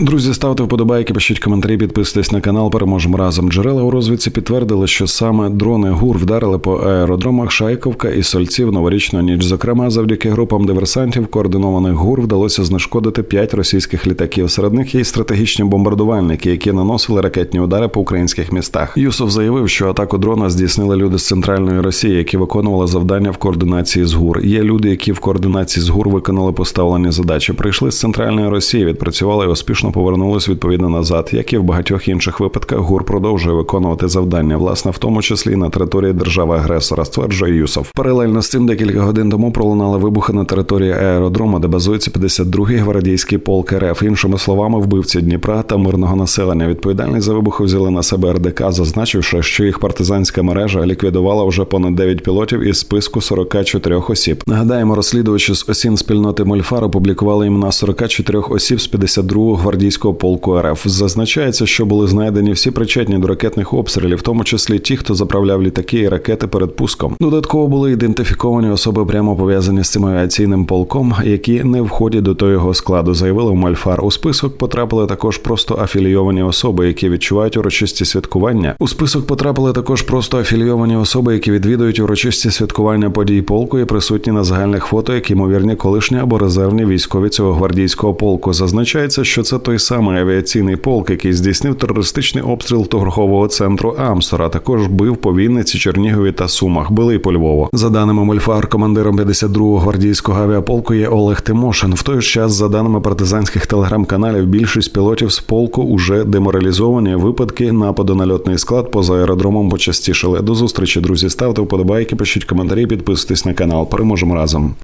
Друзі, ставте вподобайки, пишіть коментарі, підписуйтесь на канал. Переможемо разом. Джерела у розвідці підтвердили, що саме дрони ГУР вдарили по аеродромах Шайковка і Сольці в новорічну ніч. Зокрема, завдяки групам диверсантів, координованих ГУР вдалося знешкодити п'ять російських літаків. Серед них є й стратегічні бомбардувальники, які наносили ракетні удари по українських містах. Юсов заявив, що атаку дрона здійснили люди з центральної Росії, які виконували завдання в координації з ГУР. Є люди, які в координації з ГУР виконали поставлені задачі. Прийшли з центральної Росії, відпрацювали і успішно повернулись відповідно назад. Як і в багатьох інших випадках, ГУР продовжує виконувати завдання, власне, в тому числі на території держави-агресора, стверджує Юсов. Паралельно з цим декілька годин тому пролунали вибухи на території аеродрому, де базується 52-й гвардійський полк РФ. Іншими словами, вбивці Дніпра та мирного населення. Відповідальність за вибухи взяли на себе РДК, зазначивши, що їх партизанська мережа ліквідувала вже понад 9 пілотів із списку 44 осіб. Нагадаємо, розслідувачі з осін спільноти Мольфар опублікували імена 44 осіб з 52-го гвардійського полку РФ. Зазначається, що були знайдені всі причетні до ракетних обстрілів, в тому числі ті, хто заправляв літаки і ракети перед пуском. Додатково були ідентифіковані особи прямо пов'язані з цим авіаційним полком, які не входять до того його складу, заявили в Мальфар. У список потрапили також просто афілійовані особи, які відчувають урочисті святкування. У список потрапили також просто афілійовані особи, які відвідують урочисті святкування подій полку і присутні на загальних фото, як ймовірні колишні або резервні військові цього гвардійського полку. Зазначається, що це той самий авіаційний полк, який здійснив терористичний обстріл торгового центру Амстора. Також бив по Вінниці, Чернігові та Сумах. Били по Львову. За даними Мольфар, командиром 52-го гвардійського авіаполку є Олег Тимошин. В той ж час, за даними партизанських телеграм-каналів, більшість пілотів з полку уже деморалізовані. Випадки нападу на льотний склад поза аеродромом почастішали. До зустрічі, друзі. Ставте вподобайки, пишіть коментарі, підписуйтесь на канал. Переможемо разом.